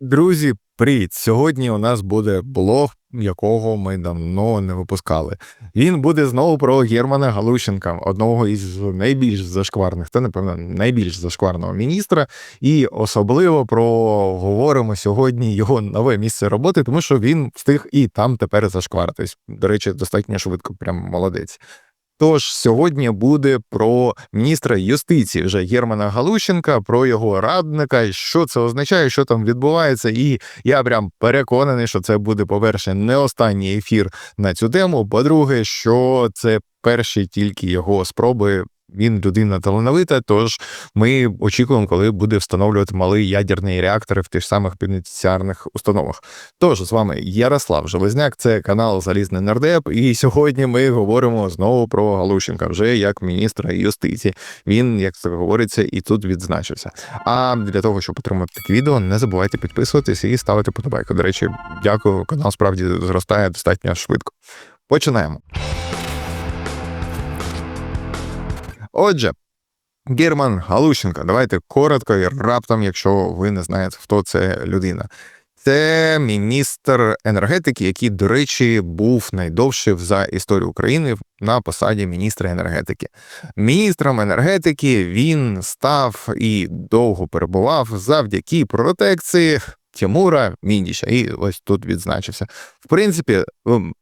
Друзі, привіт! Сьогодні у нас буде блог, якого ми давно не випускали. Він буде знову про Германа Галущенка, одного із найбільш зашкварних, та напевно найбільш зашкварного міністра. І особливо про говоримо сьогодні його нове місце роботи, тому що він встиг і там тепер зашкваритись. До речі, достатньо швидко, прям молодець. Тож сьогодні буде про міністра юстиції вже Германа Галущенка, про його радника, що це означає, що там відбувається. І я прям переконаний, що це буде, по-перше, не останній ефір на цю тему. По-друге, що це перші тільки його спроби. Він людина талановита, тож ми очікуємо, коли буде встановлювати малий ядерний реактори в тих самих пенітенціарних установах. Тож з вами Ярослав Железняк, це канал Залізний Нардеп. І сьогодні ми говоримо знову про Галущенка, вже як міністра юстиції. Він, як це говориться, і тут відзначився. А для того, щоб отримати таке відео, не забувайте підписуватись і ставити подобайку. До речі, дякую. Канал справді зростає достатньо швидко. Починаємо. Отже, Герман Галущенко, давайте коротко і раптом, якщо ви не знаєте, хто це людина. Це міністр енергетики, який, до речі, був найдовше за історію України на посаді міністра енергетики. Міністром енергетики він став і довго перебував завдяки протекції Тимура Міндіча. І ось тут відзначився. В принципі, ем,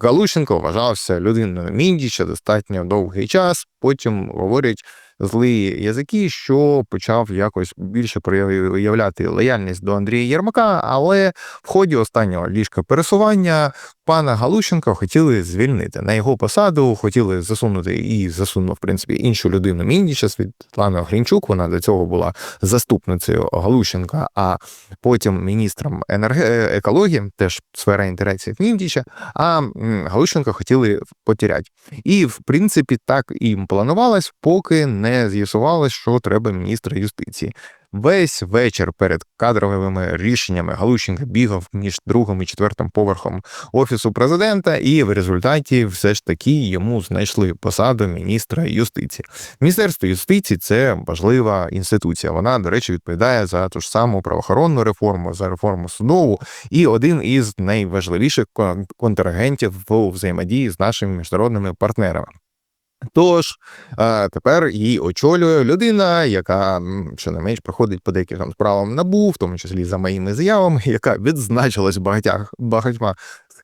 Галущенко вважався людиною Міндіча достатньо довгий час. Потім говорять злі язики, що почав якось більше проявляти лояльність до Андрія Єрмака, але в ході останнього ліжка пересування пана Галущенка хотіли звільнити на його посаду, хотіли засунути і засунув, в принципі, іншу людину Міндіча, Світлана Грінчук. Вона до цього була заступницею Галущенка, а потім міністром енерге... екології, теж сфера інтересів Міндіча. А Галущенка хотіли потеряти. І в принципі так і планувалось, поки не з'ясувалось, що треба міністра юстиції. Весь вечір перед кадровими рішеннями Галущенка бігав між другим і четвертим поверхом офісу президента, і в результаті все ж таки йому знайшли посаду міністра юстиції. Міністерство юстиції це важлива інституція. Вона, до речі, відповідає за ту ж саму правоохоронну реформу, за реформу судову, і один із найважливіших контрагентів в взаємодії з нашими міжнародними партнерами. Тож тепер її очолює людина, яка менш проходить по деяким справам набув, в тому числі за моїми заявами, яка відзначилась багатьох багатьма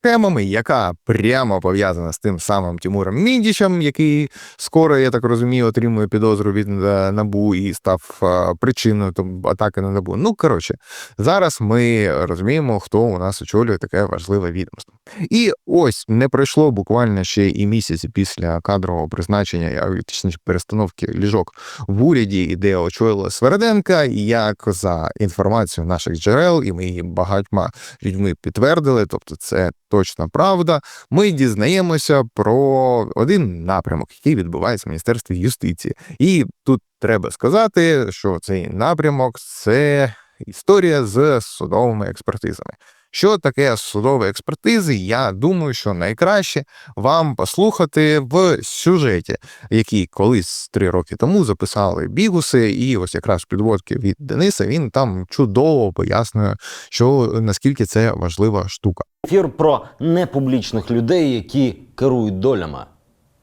схемами, яка прямо пов'язана з тим самим Тимуром Міндічем, який скоро, я так розумію, отримує підозру від е, набу і став причиною атаки на набу. Ну коротше, зараз ми розуміємо, хто у нас очолює таке важливе відомство. І ось не пройшло буквально ще і місяці після кадрового призначення, точніше перестановки ліжок в уряді, де очолила Свереденка, як за інформацією наших джерел, і ми її багатьма людьми підтвердили, тобто це точна правда. Ми дізнаємося про один напрямок, який відбувається в міністерстві юстиції, і тут треба сказати, що цей напрямок це історія з судовими експертизами. Що таке судові експертизи? Я думаю, що найкраще вам послухати в сюжеті, який колись три роки тому записали бігуси, і ось якраз підводки від Дениса він там чудово пояснює, що наскільки це важлива штука. Ефір про непублічних людей, які керують долями.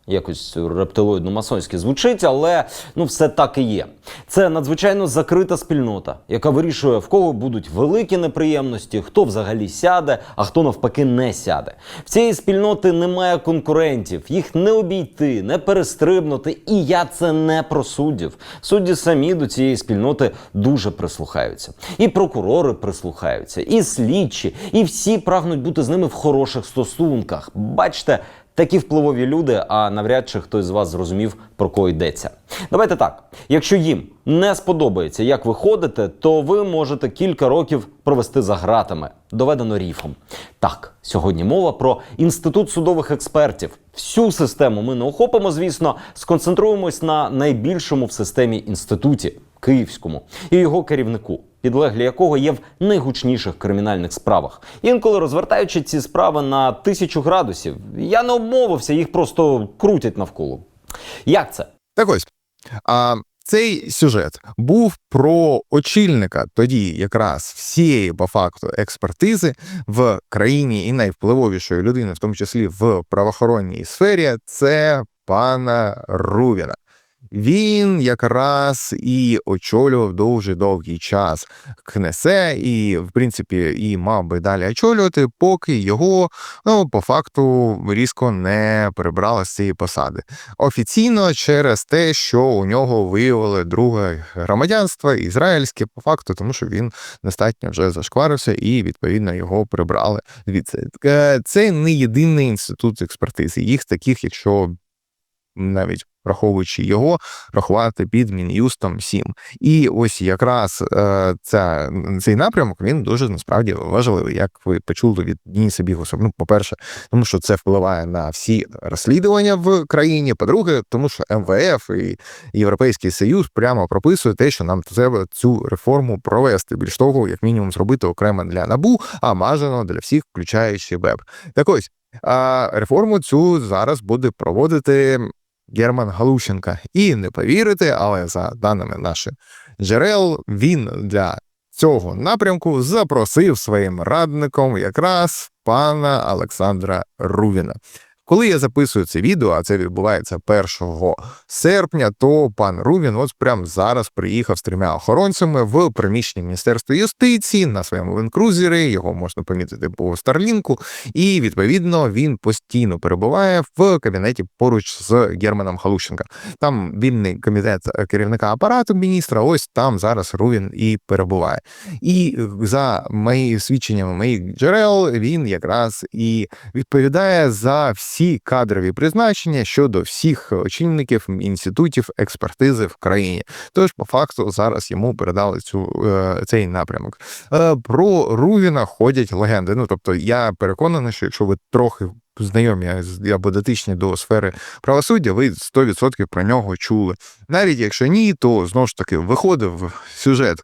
Якось рептилоїдно масонськи звучить, але ну все так і є. Це надзвичайно закрита спільнота, яка вирішує, в кого будуть великі неприємності, хто взагалі сяде, а хто навпаки не сяде. В цієї спільноти немає конкурентів, їх не обійти, не перестрибнути. І я це не про суддів. Судді самі до цієї спільноти дуже прислухаються. І прокурори прислухаються, і слідчі, і всі прагнуть бути з ними в хороших стосунках. Бачите. Такі впливові люди, а навряд чи хтось з вас зрозумів, про кого йдеться. Давайте так: якщо їм не сподобається, як ви ходите, то ви можете кілька років провести за гратами, доведено ріфом. Так, сьогодні мова про інститут судових експертів. Всю систему ми не охопимо, звісно, сконцентруємось на найбільшому в системі інституті київському і його керівнику підлеглі якого є в найгучніших кримінальних справах. Інколи розвертаючи ці справи на тисячу градусів, я не обмовився, їх просто крутять навколо. Як це? Так ось. А Цей сюжет був про очільника тоді, якраз всієї по факту експертизи в країні і найвпливовішої людини, в тому числі в правоохоронній сфері, це пана Рувіна. Він якраз і очолював дуже довгий час КНЕСЕ, і, в принципі, і мав би далі очолювати, поки його ну, по факту різко не прибрали з цієї посади. Офіційно через те, що у нього виявили друге громадянство ізраїльське, по факту, тому що він достатньо вже зашкварився, і відповідно його прибрали. Дивіться, е, це не єдиний інститут експертизи. Їх таких, якщо навіть враховуючи його, рахувати під Мін'юстом 7. І ось якраз е, ця, цей напрямок він дуже насправді важливий, як ви почули від Дініса Бігуса. Ну, по-перше, тому що це впливає на всі розслідування в країні. По-друге, тому що МВФ і Європейський Союз прямо прописує те, що нам треба цю реформу провести. Більш того, як мінімум, зробити окремо для набу, а бажано для всіх, включаючи ВЕБ. Так ось. А реформу цю зараз буде проводити Герман Галущенка. І не повірите, але за даними наших джерел, він для цього напрямку запросив своїм радником якраз пана Олександра Рувіна. Коли я записую це відео, а це відбувається 1 серпня, то пан Рувін от прямо зараз приїхав з трьома охоронцями в приміщення Міністерства юстиції на своєму ленкрузері. Його можна помітити по Старлінку, і відповідно він постійно перебуває в кабінеті поруч з Германом Халущенка. Там вільний комітет керівника апарату міністра. Ось там зараз Рувін і перебуває. І за мої свідченнями моїх джерел він якраз і відповідає за всі кадрові призначення щодо всіх очільників інститутів експертизи в країні. Тож, по факту, зараз йому передали цю е, цей напрямок. Е, Про Рувіна ходять легенди. Ну тобто, я переконаний, що якщо ви трохи. Знайомі або дотичні до сфери правосуддя, ви 100% про нього чули. Навіть якщо ні, то знову ж таки виходив сюжет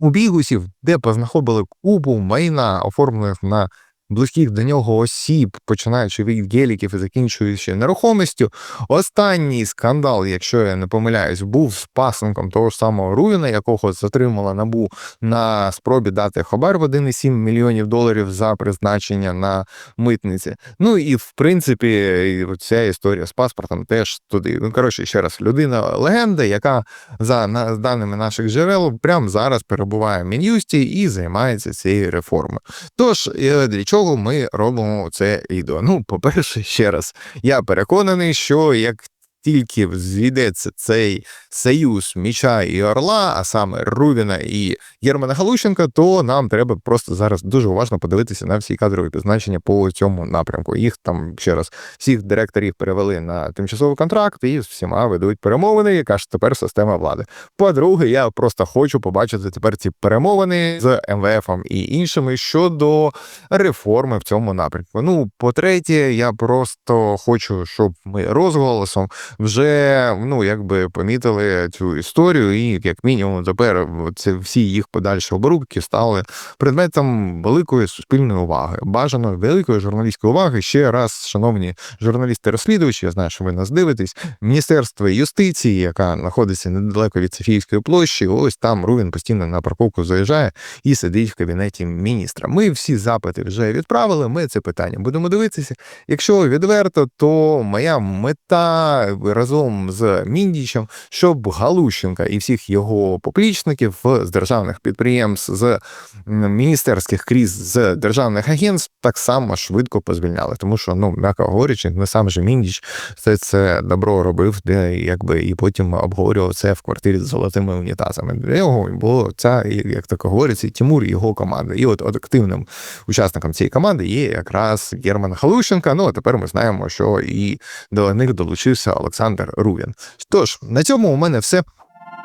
у бігусів, де познаходили купу майна, оформлених на близьких до нього осіб, починаючи від геліків і закінчуючи нерухомістю. Останній скандал, якщо я не помиляюсь, був з пасенком того ж самого Руїна, якого затримала набу на спробі дати хабар в 1,7 мільйонів доларів за призначення на митниці. Ну і в принципі, ця історія з паспортом теж туди. Ну коротше, ще раз, людина легенда, яка за даними наших джерел, прямо зараз перебуває в Мін'юсті і займається цією реформою. Тож для чого ми робимо це відео? Ну, по-перше, ще раз, я переконаний, що як тільки звідеться цей союз Міча і Орла, а саме Рувіна і Єрмана Галущенка, то нам треба просто зараз дуже уважно подивитися на всі кадрові призначення по цьому напрямку. Їх там ще раз всіх директорів перевели на тимчасовий контракт і з всіма ведуть перемовини, яка ж тепер система влади. По-друге, я просто хочу побачити тепер ці перемовини з МВФ і іншими щодо реформи в цьому напрямку. Ну, по-третє, я просто хочу, щоб ми розголосом вже ну якби помітили цю історію, і як мінімум тепер це всі їх подальші оборудки стали предметом великої суспільної уваги. Бажано великої журналістської уваги. Ще раз, шановні журналісти-розслідувачі, я знаю, що ви нас дивитесь. Міністерство юстиції, яка знаходиться недалеко від Софійської площі, ось там Рувін постійно на парковку заїжджає і сидить в кабінеті міністра. Ми всі запити вже відправили. Ми це питання будемо дивитися. Якщо відверто, то моя мета разом з Міндічем, щоб Галущенка і всіх його поплічників з державних підприємств, з міністерських кріз, з державних агентств так само швидко позвільняли. Тому що, ну м'яко говорячи, не сам же Міндіч все це добро робив, де якби і потім обговорював це в квартирі з золотими унітазами. Для його було ця, як так говориться, Тимур і його команда. І от, активним учасником цієї команди є якраз Герман Галущенка. Ну а тепер ми знаємо, що і до них долучився Олександр Рувін. Тож на цьому у мене все.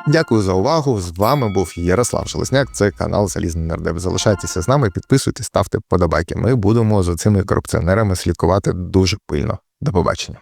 Дякую за увагу. З вами був Ярослав Железняк. Це канал Залізний Нардеп. Залишайтеся з нами, підписуйтесь, ставте подобайки. Ми будемо за цими корупціонерами слідкувати дуже пильно. До побачення.